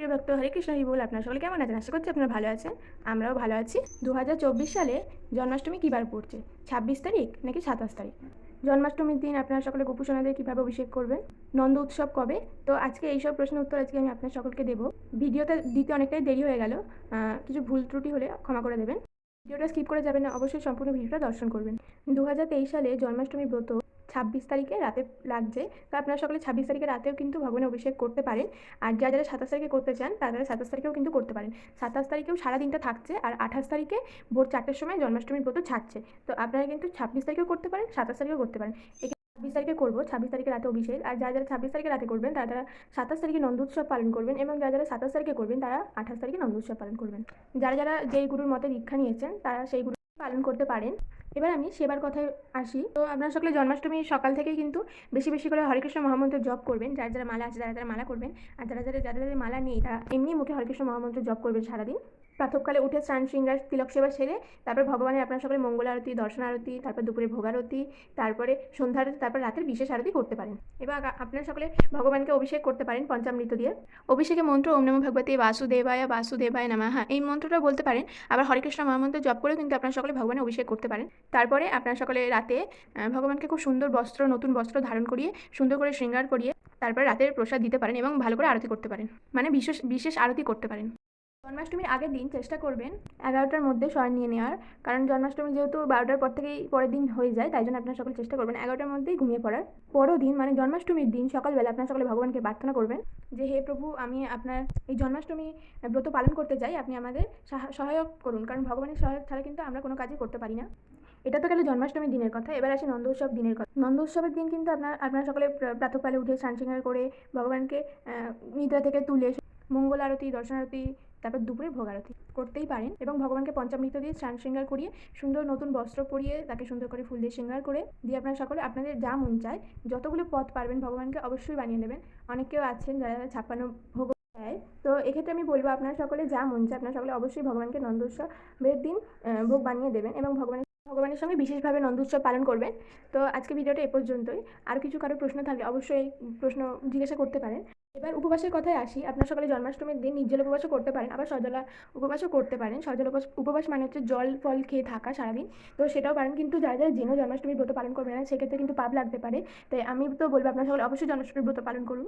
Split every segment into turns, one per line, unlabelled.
প্রিয় ভক্ত হরে কৃষ্ণ বল আপনারা সকলে কেমন আছেন? আশা করছি আপনারা ভালো আছেন। আমরাও ভালো আছি। দু হাজার চব্বিশ সালে জন্মাষ্টমী কী বার পড়ছে? ছাব্বিশ তারিখ নাকি সাতাশ তারিখ? জন্মাষ্টমীর দিন আপনারা সকলে গোপুসোনাদের কীভাবে অভিষেক করবেন? নন্দ উৎসব কবে? তো আজকে এইসব প্রশ্নের উত্তর আজকে আমি আপনার সকলকে দেবো। ভিডিওটা দিতে অনেকটাই দেরি হয়ে গেল। কিছু ভুল ত্রুটি হলে ক্ষমা করে দেবেন। ভিডিওটা স্কিপ করে যাবেন না, অবশ্যই সম্পূর্ণ ভিডিওটা দর্শন করবেন। দু হাজার তেইশ সালে জন্মাষ্টমী ব্রত ছাব্বিশ তারিখে রাতে লাগছে। তো আপনারা সকলে ছাব্বিশ তারিখে রাতেও কিন্তু ভগবানের অভিষেক করতে পারেন। আর যারা যারা সাতাশ তারিখে করতে চান, তারা সাতাশ তারিখেও কিন্তু করতে পারেন। সাতাশ তারিখেও সারা দিনটা থাকছে আর আঠাশ তারিখে ভোর চারটের সময় জন্মাষ্টমীর ব্রত ছাড়ছে। তো আপনারা কিন্তু ছাব্বিশ তারিখেও করতে পারেন, সাতাশ তারিখেও করতে পারেন। ছাব্বিশ তারিখে করব, ছাব্বিশ তারিখে রাতে অভিষেক। আর যারা যারা ছাব্বিশ তারিখে রাতে করবেন, তারা তারা সাতাশ তারিখে নন্দ উৎসব পালন করবেন এবং যারা যারা সাতাশ তারিখে করবেন, তারা আঠাশ তারিখে নন্দ উৎসব পালন করবেন। যারা যারা যেই গুরুর মতে দীক্ষা নিয়েছেন, তারা সেই গুরু পালন করতে পারেন। এবার আমি সেবার কথায় আসি। তো আপনারা সকলে জন্মাষ্টমী সকাল থেকেই কিন্তু বেশি বেশি করে হরে কৃষ্ণ মহামন্ত্র জপ করবেন। যারা যারা মালা আছে যারা তারা মালা করবেন। আর যারা যারা যাদের যাদের মালা নেই, তারা এমনি মুখে হরেকৃষ্ণ মহামন্ত্র জপ করবেন সারাদিন। প্রাতঃকালে উঠে স্নান শৃঙ্গার তিলক সেবা সেরে তারপর ভগবানের আপনার সকলে মঙ্গল আরতি, দর্শন আরতি, তারপর দুপুরে ভোগারতি তারপরে সন্ধ্যা আরতি, তারপর রাতের বিশেষ আরতি করতে পারেন। এবং আপনার সকলে ভগবানকে অভিষেক করতে পারেন পঞ্চামৃত দিয়ে। অভিষেকে মন্ত্র ওম নম ভগবতী বাসুদেবায় বাসুদেবায় নমঃ। এই মন্ত্রটা বলতে পারেন, আবার হরে কৃষ্ণ মহামন্ত্র জপ করেও কিন্তু আপনার সকলে ভগবানের অভিষেক করতে পারেন। তারপরে আপনার সকলে রাতে ভগবানকে খুব সুন্দর বস্ত্র, নতুন বস্ত্র ধারণ করিয়ে, সুন্দর করে শৃঙ্গার করিয়ে তারপরে রাতের প্রসাদ দিতে পারেন এবং ভালো করে আরতি করতে পারেন। মানে বিশেষ বিশেষ আরতি করতে পারেন। জন্মাষ্টমীর আগের দিন চেষ্টা করবেন এগারোটার মধ্যে শয়ন নিয়ে নেওয়ার। কারণ জন্মাষ্টমী যেহেতু বারোটার পর থেকেই পরের দিন হয়ে যায়, তাই জন্য আপনারা সকলে চেষ্টা করবেন এগারোটার মধ্যেই ঘুমিয়ে পড়ার। পরও দিন মানে জন্মাষ্টমীর দিন সকালবেলা আপনারা সকলে ভগবানকে প্রার্থনা করবেন যে, হে প্রভু, আমি আপনার এই জন্মাষ্টমী ব্রত পালন করতে চাই, আপনি আমাদের সাহা- সহায়ক করুন। কারণ ভগবানের সহায়ক ছাড়া কিন্তু আমরা কোনো কাজই করতে পারি না। এটা তো গেল জন্মাষ্টমীর দিনের কথা। এবার আসে নন্দ উৎসব দিনের কথা। নন্দ উৎসবের দিন কিন্তু আপনার, আপনারা সকলে প্রা- প্রাতঃকালে উঠে স্নান করে ভগবানকে নিদ্রা থেকে তুলে মঙ্গল আরতি দর্শন আরতি তারপর দুপুরে ভোগ আরতি করতেই পারেন এবং ভগবানকে পঞ্চামৃত দিয়ে স্নান শৃঙ্গার করিয়ে সুন্দর নতুন বস্ত্র পরিয়ে তাকে সুন্দর করে ফুল দিয়ে শৃঙ্গার করে দিয়ে আপনারা সকলে আপনাদের যা মন চায়, যতগুলো পথ পারবেন ভগবানকে অবশ্যই বানিয়ে দেবেন। অনেকেও আছেন যারা যারা ছাপ্পান্ন ভোগ দেয় তো এক্ষেত্রে আমি বলব আপনারা সকলে যা মন চায় আপনারা সকলে অবশ্যই ভগবানকে নন্দ উৎসবের দিন ভোগ বানিয়ে দেবেন এবং ভগবানের ভগবানের সঙ্গে বিশেষভাবে নন্দ উৎসব পালন করবেন। তো আজকে ভিডিওটা এ পর্যন্তই। আর কিছু কারও প্রশ্ন থাকলে অবশ্যই প্রশ্ন জিজ্ঞাসা করতে পারেন। এবার উপবাসের কথায় আসি। আপনার সকালে জন্মাষ্টমীর দিন নির্জল উপবাসও করতে পারেন, আবার সজলা উপবাসও করতে পারেন। সজল উপবাস উপবাস মানে হচ্ছে জল, ফল খেয়ে থাকা সারাদিন। তো সেটাও পারেন, কিন্তু যারা যারা জেনেও জন্মাষ্টমীর ব্রত পালন করবেন না, সেক্ষেত্রে কিন্তু পাপ লাগতে পারে। তাই আমি তো বলব, আপনার সকলে অবশ্যই জন্মাষ্টমীর ব্রত পালন করুন।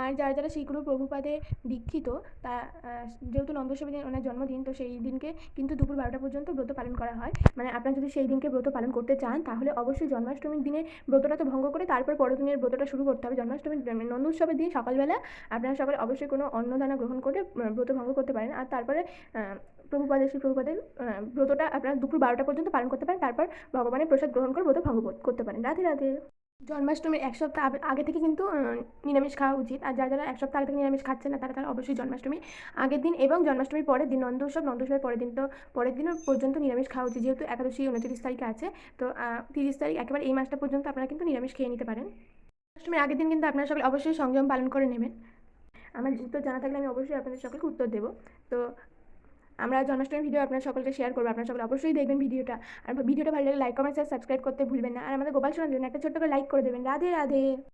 আর যারা যারা শ্রীগুরু প্রভুপাদে দীক্ষিত, তা যেহেতু নন্দস্বামী ওনার জন্মদিন, তো সেই দিনকে কিন্তু দুপুর বারোটা পর্যন্ত ব্রত পালন করা হয়। মানে আপনারা যদি সেই দিনকে ব্রত পালন করতে চান, তাহলে অবশ্যই জন্মাষ্টমীর দিনে ব্রতটা তো ভঙ্গ করে তারপর পরের দিনের ব্রতটা শুরু করতে হবে। জন্মাষ্টমীর নন্দ উৎসবের দিন সকালবেলা আপনারা সকলে অবশ্যই কোনো অন্নদানা গ্রহণ করে ব্রত ভঙ্গ করতে পারেন। আর তারপরে প্রভুপাদের শ্রী প্রভুপাদের ব্রতটা আপনারা দুপুর বারোটা পর্যন্ত পালন করতে পারেন। তারপর ভগবানের প্রসাদ গ্রহণ করে ব্রত ভঙ্গ করতে পারেন। রাধে রাধে। জন্মাষ্টমীর এক সপ্তাহ আগে- থেকে কিন্তু নিরামিষ খাওয়া উচিত। আর যারা যারা এক সপ্তাহ আগে থেকে নিরামিষ খাচ্ছে না, তারা তারা অবশ্যই জন্মাষ্টমী আগের দিন এবং জন্মাষ্টমীর পরের দিন, নন্দ উৎসব, নন্দ উৎসবের পরের দিন তো, পরের দিনও পর্যন্ত নিরামিষ খাওয়া উচিত। যেহেতু একাদশী উনত্রিশ তারিখে আছে, তো তিরিশ তারিখ একেবারে এই মাসটা পর্যন্ত আপনারা কিন্তু নিরামিষ খেয়ে নিতে পারেন। জন্মাষ্টমীর আগের দিন কিন্তু আপনারা সকলে অবশ্যই সংযম পালন করে নেবেন। আমার উত্তর জানা থাকলে আমি অবশ্যই আপনাদের সকলকে উত্তর দেবো। তো আমরা জন্মাষ্টমীর ভিডিও আপনার সকলকে শেয়ার করব, আপনার সকলে অবশ্যই দেখবেন ভিডিওটা আর ভিডিওটা ভালো লাগে লাইক কমেন্ট সাবস্ক্রাইব করতে ভুলবেন না। আর আমাদের গোপাল সোনার জন্য একটা ছোট্ট করে লাইক করে দেবেন। রাধে রাধে।